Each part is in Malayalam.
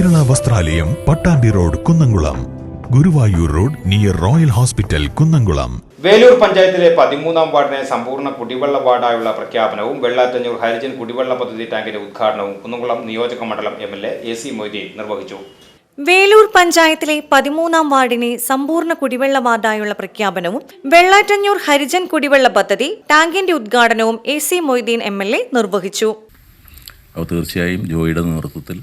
വസ്ത്രാലയം Pattambi road Kunnamkulam. Guruvayur road near royal hospital Kunnamkulam. Veloor പഞ്ചായത്തിലെ പതിമൂന്നാം വാർഡിനെ സമ്പൂർണ കുടിവെള്ള വാർഡായുള്ള പ്രഖ്യാപനവും വെള്ളാറ്റഞ്ഞൂർ ഹരിജൻ കുടിവെള്ള പദ്ധതി ടാങ്കിന്റെ ഉദ്ഘാടനവും കുന്നംകുളം നിയോജക മണ്ഡലം M L A A C Moideen നിർവഹിച്ചു. വേലൂർ പഞ്ചായത്തിലെ പതിമൂന്നാം വാർഡിനെ സമ്പൂർണ കുടിവെള്ള വാർഡായുള്ള പ്രഖ്യാപനവും വെള്ളാറ്റഞ്ഞൂർ ഹരിജൻ കുടിവെള്ള പദ്ധതി ടാങ്കിന്റെ ഉദ്ഘാടനവും A C Moideen M L A നിർവഹിച്ചു. അപ്പോൾ തീർച്ചയായും ജോയിയുടെ നേതൃത്വത്തിൽ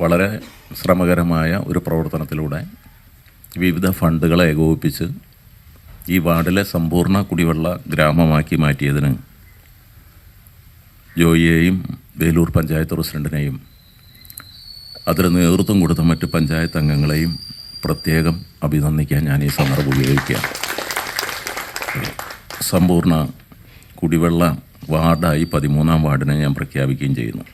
വളരെ ശ്രമകരമായ ഒരു പ്രവർത്തനത്തിലൂടെ വിവിധ ഫണ്ടുകളെ ഏകോപിപ്പിച്ച് ഈ വാർഡിലെ സമ്പൂർണ കുടിവെള്ള ഗ്രാമമാക്കി മാറ്റിയതിന് ജോയിയെയും വേലൂർ പഞ്ചായത്ത് പ്രസിഡന്റിനെയും അതിന് നേതൃത്വം കൊടുത്ത മറ്റ് പഞ്ചായത്ത് അംഗങ്ങളെയും പ്രത്യേകം അഭിനന്ദിക്കാൻ ഞാൻ ഈ സന്ദർഭം ഉപയോഗിക്കുക സമ്പൂർണ കുടിവെള്ള വാർഡായി പതിമൂന്നാം വാർഡിനെ ഞാൻ പ്രഖ്യാപിക്കുകയും ചെയ്യുന്നു.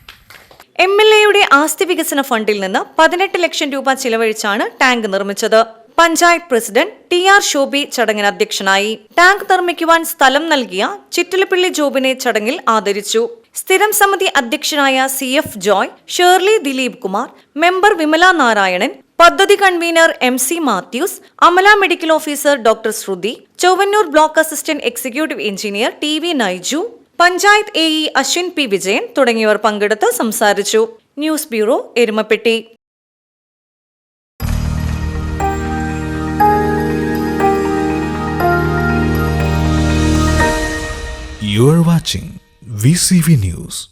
എം എൽ എയുടെ ആസ്തി വികസന ഫണ്ടിൽ നിന്ന് പതിനെട്ട് ലക്ഷം രൂപ ചിലവഴിച്ചാണ് ടാങ്ക് നിർമ്മിച്ചത്. Panchayat president T R Shobi ചടങ്ങിന് അധ്യക്ഷനായി. ടാങ്ക് നിർമ്മിക്കുവാൻ സ്ഥലം നൽകിയ ചിറ്റലപ്പിള്ളി ജോബിനെ ചടങ്ങിൽ ആദരിച്ചു. സ്ഥിരം സമിതി അധ്യക്ഷനായ C F Joy Shirley Dileep Kumar member Vimala Narayanan പദ്ധതി convener M C Mathews Amala medical officer doctor Shruthi Chowannur block assistant executive engineer T V Naiju panchayat A E Ashwin P Vijayan തുടങ്ങിയവർ പങ്കെടുത്ത് സംസാരിച്ചു news bureau Erumapetty You are watching VCV News.